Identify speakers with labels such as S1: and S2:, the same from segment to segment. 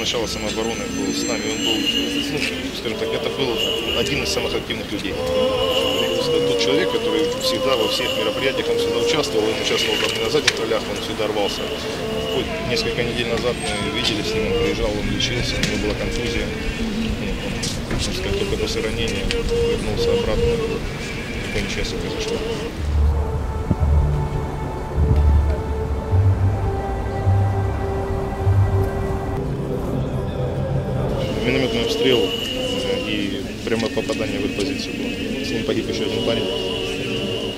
S1: начала самообороны был с нами. Он был, скажем так, это был один из самых активных людей. Тот человек, который всегда во всех мероприятиях, он всегда участвовал, он участвовал даже на задних ролях, он всегда рвался. Вот несколько недель назад мы видели с ним, он приезжал, он лечился, у него была контузия. Ну, Он, можно только после ранения вернулся обратно. Такое несчастье произошло. Обстрел и прямое попадание в эту позицию было. С ним погиб еще один парень.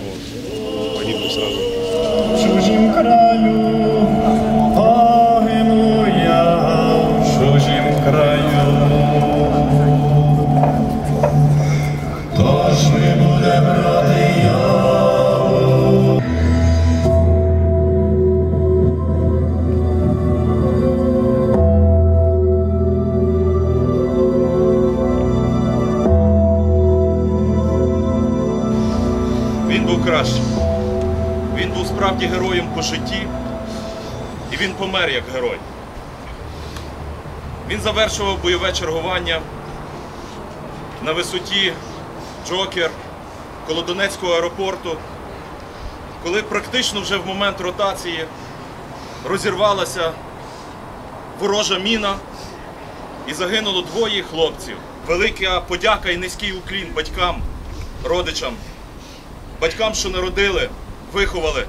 S1: Вот. Погибли сразу.
S2: В чужім краю погину я, в чужім краю. Тож ми будем брати
S3: Він був кращим. Він був справді героєм по житті, і він помер як герой. Він завершував бойове чергування на висоті Джокер коло Донецького аеропорту, коли практично вже в момент ротації розірвалася ворожа міна і загинуло двоє хлопців. Велика подяка і низький уклін батькам, родичам батькам, що народили, виховали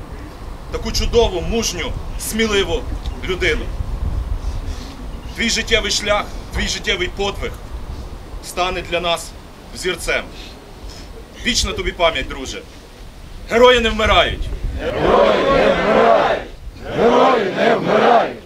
S3: таку чудову, мужню, сміливу людину. Твій життєвий шлях, твій життєвий подвиг стане для нас взірцем. Вічна тобі пам'ять, друже. Герої не вмирають! Герої не вмирають! Герої не вмирають!